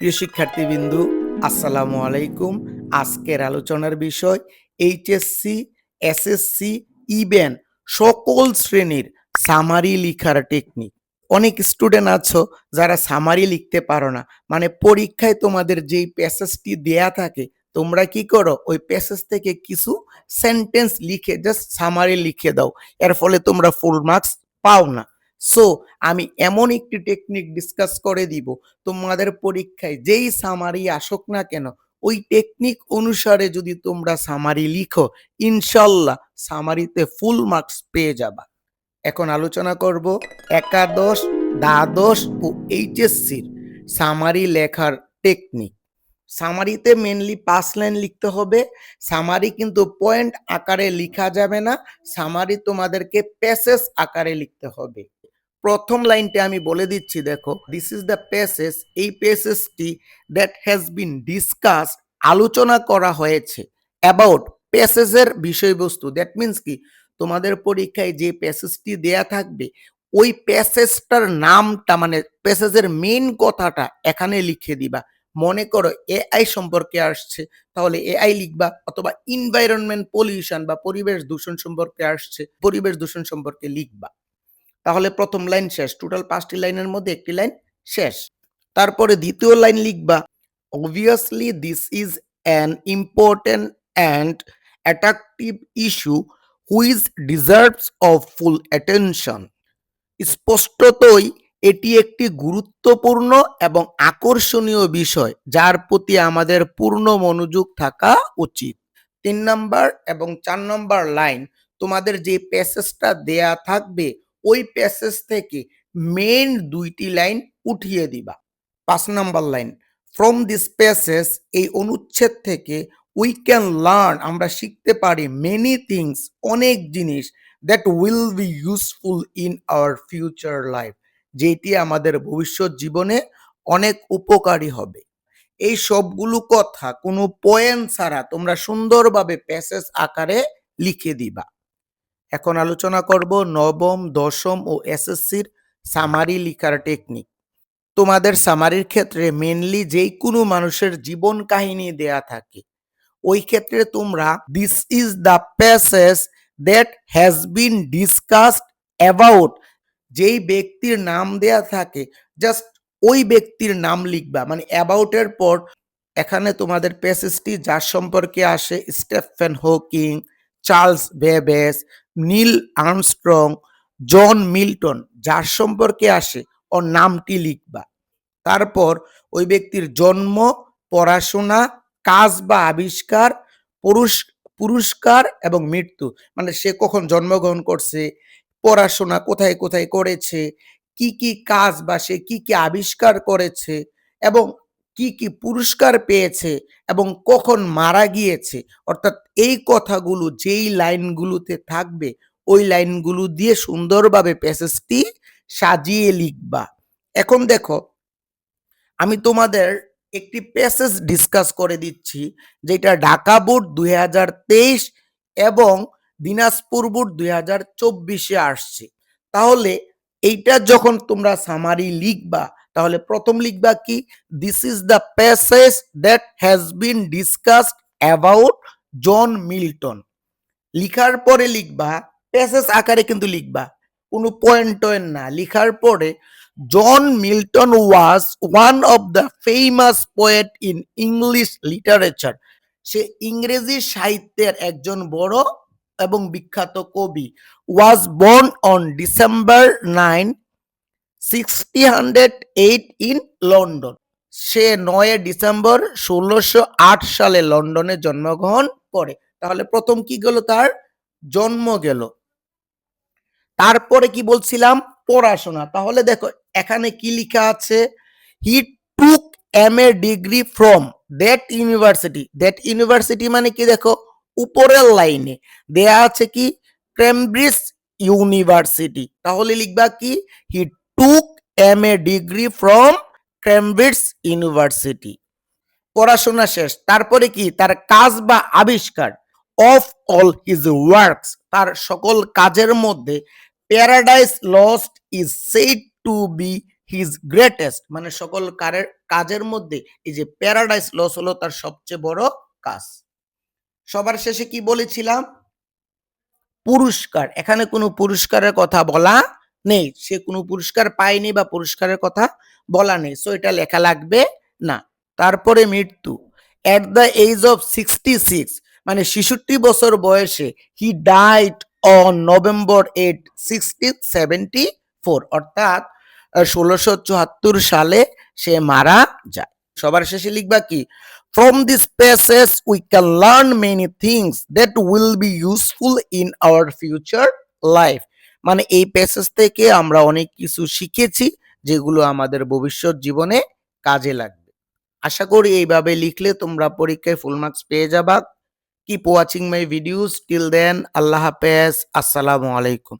প্রিয় শিক্ষার্থীবৃন্দু, আসসালামু আলাইকুম। আজকের আলোচনার বিষয় এইচএসসি, এসএসসি ইভেন সকল শ্রেণির সামারি লিখার টেকনিক। অনেক স্টুডেন্ট আছো যারা সামারি লিখতে পারো না। মানে পরীক্ষায় তোমাদের যেই প্যাসেজটি দেয়া থাকে, তোমরা কি করো? ওই প্যাসেজ থেকে কিছু সেন্টেন্স লিখে, জাস্ট সামারি লিখে দাও। এর ফলে তোমরা ফুল মার্কস পাও না। সো আমি এমন একটি টেকনিক ডিসকাস করে দিব। তোমাদের পরীক্ষায় যেই সামারি আসুক না কেন, ওই টেকনিক অনুসারে যদি তোমরা সামারি লিখো, ইনশাল্লাহ সামারিতে ফুল মার্কস পেয়ে যাবা। এখন আলোচনা করব একাদশ, দ্বাদশ ও এইচএসসির সামারি লেখার টেকনিক সামারিতে মেনলি পাঁচ লাইন লিখতে হবে। সামারি কিন্তু পয়েন্ট আকারে লিখা যাবে না। সামারি তোমাদেরকে প্যাসেজ আকারে লিখতে হবে। প্রথম লাইনটা আমি বলে দিচ্ছি, দেখো। দিস ইজ দ্য প্যাসেজ এই প্যাসেজটি দ্যাট হ্যাজ বিন ডিসকাস আলোচনা করা হয়েছে অ্যাবাউট প্যাসেজের বিষয়বস্তু। দ্যাট মিন্স কি? তোমাদের পরীক্ষায় যে প্যাসেজটি দেয়া থাকবে, ওই প্যাসেজটার নামটা মানে প্যাসেজের মেইন কথাটা এখানে লিখে দিবা। মনে করো এআই সম্পর্কে আসছে, তাহলে এআই লিখবা অথবা ইনভাইরনমেন্ট পলিউশন বা পরিবেশ দূষণ সম্পর্কে আসছে, পরিবেশ দূষণ সম্পর্কে লিখবা। তাহলে প্রথম লাইন শেষ টোটাল পাঁচটি লাইনের মধ্যে একটি লাইন শেষ। তারপরে দ্বিতীয় লাইন লিখবা obviously this is an important and attractive issue which deserves of full attention স্পষ্টতই এটি একটি গুরুত্বপূর্ণ এবং আকর্ষণীয় বিষয় যার প্রতি আমাদের পূর্ণ মনোযোগ থাকা উচিত। তিন নম্বর এবং চার নম্বর লাইন, তোমাদের যে প্যাসেজটা দেয়া থাকবে, ওই প্যাসেজ থেকে মেইন দুইটি লাইন উঠিয়ে দিবা। পাঁচ number line from this passage এই অনুচ্ছেদ থেকে উই ক্যান লার্ন আমরা শিখতে পারি মেনি থিংস অনেক জিনিস that will be useful in our future life যেটি আমাদের ভবিষ্যৎ জীবনে অনেক উপকারী হবে। এই সবগুলো কথা কোনো পয়েন্ট ছাড়া তোমরা সুন্দরভাবে প্যাসেজ আকারে লিখে দিবা। এখন আলোচনা করব নবম, দশম ও এসএসসির সামারি লিখার টেকনিক তোমাদের সামারির ক্ষেত্রে মেনলি যেই কোনো মানুষের জীবন কাহিনী দেয়া থাকে, ওই ক্ষেত্রে তোমরা this is the passage that has been discussed about যেই ব্যক্তির নাম দেয়া থাকে জাস্ট ওই ব্যক্তির নাম লিখবা। মানে অ্যাবাউটের পর এখানে তোমাদের প্যাসেজটি যার সম্পর্কে আসে, Stephen Hawking, Charles Babbage Neil Armstrong, John Milton. যার সম্পর্কে আসে, ওর নামটি লিখবা। তারপর ওই ব্যক্তির জন্ম, পড়াশোনা, কাজ বা আবিষ্কার, পুরুষ, পুরস্কার এবং মৃত্যু। মানে সে কখন জন্মগ্রহণ করছে পড়াশোনা কোথায় কোথায় করেছে, কি কি কাজ বা সে কি কি আবিষ্কার করেছে এবং কি কি পুরস্কার পেয়েছে এবং কখন মারা গিয়েছে। অর্থাৎ এই কথাগুলো, যেই লাইনগুলোতে থাকবে, ওই লাইনগুলো দিয়ে সুন্দরভাবে প্যাসেজটি সাজিয়ে লিখবা। এখন দেখো, আমি তোমাদের একটি প্যাসেজ ডিসকাস করে দিচ্ছি, যেটা ঢাকা বোর্ড দুই হাজার তেইশ এবং দিনাজপুর বোর্ড দুই হাজার চব্বিশে আসছে। তাহলে এইটা যখন তোমরা সামারি লিখবা, তাহলে প্রথম লিখবা কি? This is the passage that has been discussed about John Milton লিখার পরে লিখবা প্যাসেজ আকারে কিন্তু লিখবা, কোনো পয়েন্ট টয়েন্ট না। লিখার পরে John Milton was one of the famous poet in English literature সে ইংরেজি সাহিত্যের একজন বড় এবং বিখ্যাত কবি। Was born on December nine sixty hundred eight in London সে নয় ডিসেম্বর ষোলোশো আট সালে লন্ডনে জন্মগ্রহণ করে। তাহলে প্রথম কি গেল তার? জন্ম গেল। তারপরে কি বলছিলাম? পড়াশোনা। তাহলে দেখো, এখানে কি লেখা আছে? He took M A degree from that university that university মানে কি দেখো? উপরের লাইনে দেয়া আছে কি? ক্যামব্রিজ ইউনিভার্সিটি তাহলে লিখবা কি? He took M A degree from Cambridge university পড়াশোনা শেষ। তারপরে কি? তার কাজ বা আবিষ্কার অফ অল হিজ ওয়ার্কস তার সকল কাজের মধ্যে Paradise Lost is said to be his greatest মানে সকল কারের কাজের মধ্যে এই যে প্যারাডাইস লস হলো তার সবচেয়ে বড় কাজ। সবার শেষে কি বলেছিলাম? পুরস্কার। এখানে কোনো পুরস্কারের কথা বলা নেই। সে কোনো পুরস্কার পায়নি বা পুরস্কারের কথা বলা নেই। সো এটা লেখা লাগবে না। তারপরে মৃত্যু। At the age of sixty six মানে ছেষট্টি বছর বয়সে he died on November eight sixteen seventy four অর্থাৎ ষোলোশো চুয়াত্তর সালে সে মারা যায়। সবার শেষে লিখবা কি? From this passage we can learn many things that will be useful in our future life মানে এই প্যাসেজ থেকে আমরা অনেক কিছু শিখেছি, যেগুলো আমাদের ভবিষ্যৎ জীবনে কাজে লাগবে। আশা করি এইভাবে লিখলে তোমরা পরীক্ষায় ফুল মার্কস পেয়ে যাবা। Keep watching my videos till then আল্লাহ হাফেজ। আসসালামু আলাইকুম।